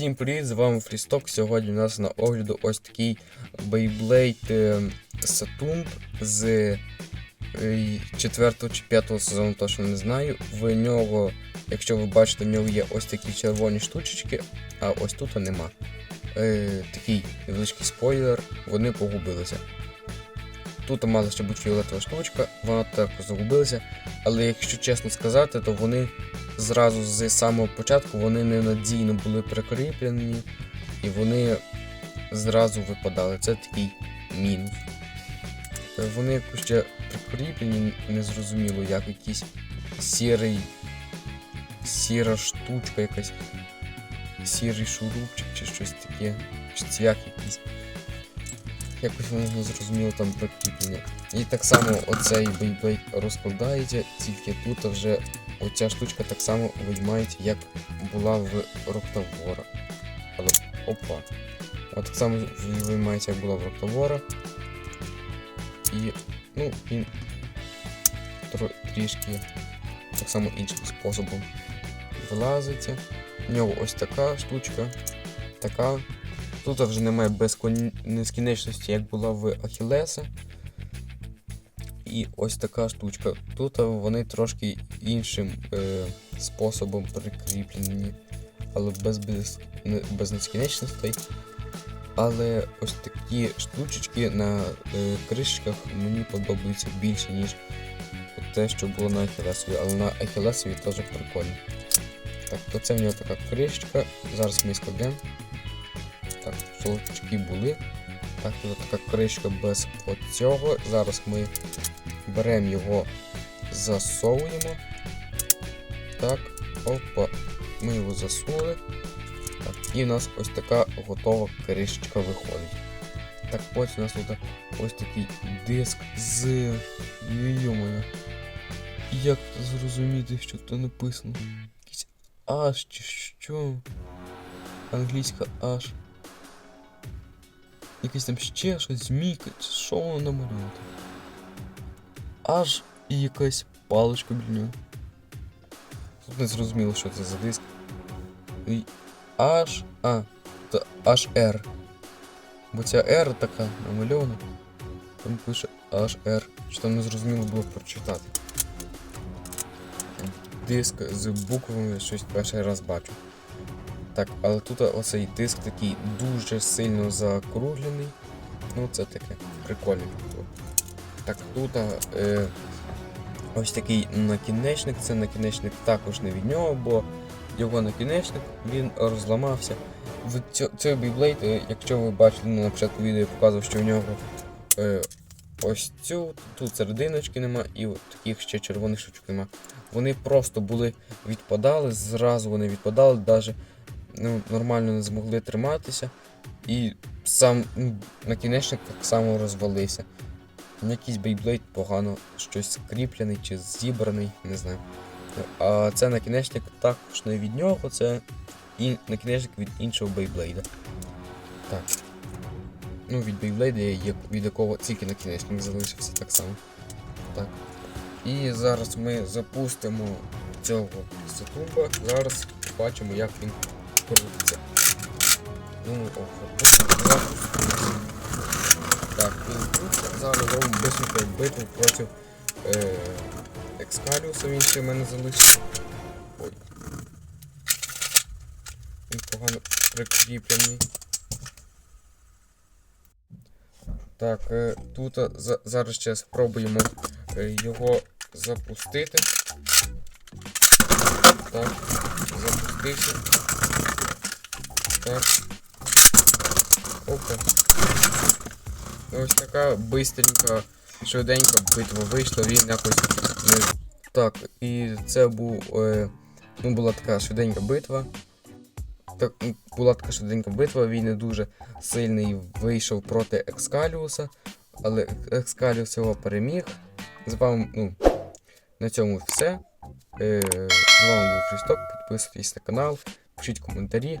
Всім привіт, з вами Фрісток. Сьогодні у нас на огляду ось такий Beyblade е, Saturn з 4 чи 5 сезону, точно не знаю. В нього, якщо ви бачите, в нього є ось такі червоні штучечки, а ось тут нема. Е, такий невеличкий спойлер, вони погубилися. Тут мала ще бути фіолетова штучка, вона також загубилася, але якщо чесно сказати, то вони зразу з самого початку вони ненадійно були прикріплені і вони зразу випадали. Це такий мінус. Вони якось ще прикріплені, незрозуміло, як якийсь сірий. Сіра штучка якась. Сірий шурупчик чи щось таке. Чи цвях якийсь. Якось воно не зрозуміло там прикріплення. І так само оцей бейблейд розкладається, тільки тут вже оця штучка так само виймається, як була в Роктавора. Але опа. От так само виймається, як була в Роктавора. І, ну, він трішки так само іншим способом вилазиться. В нього ось така штучка, така. Тут вже немає безкон... безкінечності, як була в Ахілеса. І ось така штучка. Тут вони трошки іншим е, способом прикріплені, але без, без, без нескінченностей. Але ось такі штучечки на е, кришечках мені подобаються більше, ніж те, що було на Ахілесові, але на Ахілесові теж прикольно. Так, то це в нього така кришечка. Зараз ми складемо. Так, шолочки були. Так, тут така кришка без оцього. Зараз ми беремо його, засовуємо. Так, опа. Ми його засунули. Так, і в нас ось така готова кришечка виходить. Так, ось у нас тут ось такий диск з. Йо-моє. Як зрозуміти, що тут написано? Якийсь аж чи що? Англійська аж. Якийсь там ще щось, змійка, чи що воно намалювати? Аж і якась паличка біля нього. Тут не зрозуміло, що це за диск. І аж. А, це аж R. Бо ця R така намальована. Там пише аж R. Що там не зрозуміло було прочитати. Диск з буквами щось перший раз бачу. Так, але тут оцей диск такий дуже сильно закруглений. Ну, це таке прикольне. Так, тут е, ось такий накінечник. Це накінечник також не від нього, бо його накінечник він розламався. Цей бейблейд, якщо ви бачили на початку відео, я показував, що в нього е, ось цю, тут серединочки нема, і от таких ще червоних штучок нема. Вони просто були відпадали, зразу вони відпадали, навіть ну, нормально не змогли триматися. І сам ну, накінечник так само розвалився. Якийсь бейблейд погано щось скріплений чи зібраний, не знаю. А це накінечник також не від нього, це і накінечник від іншого бейблейда. Так. Ну, від бейблейда, від якого тільки накінечник залишився так само. Так. І зараз ми запустимо цього секунда. Зараз бачимо, як він крутиться. Думаю, о. Так, він крутиться. Зараз робимо бисеньку битву проти е, Екскаліуса, він ще в мене залишився. Ой. Він погано прикріплений. Так, е, тут е, за, зараз ще спробуємо е, його запустити. Так, запустився. Так. Опа. Ось така бистренька, швиденька битва вийшла, він якось не. Так, і це був. Е, ну, була така швиденька битва. Так, була така швиденька битва, він не дуже сильний вийшов проти Екскаліуса, але Екскаліус його переміг. З вами, ну, на цьому все. Е, з вами був Фрісток, підписуйтесь на канал, пишіть коментарі.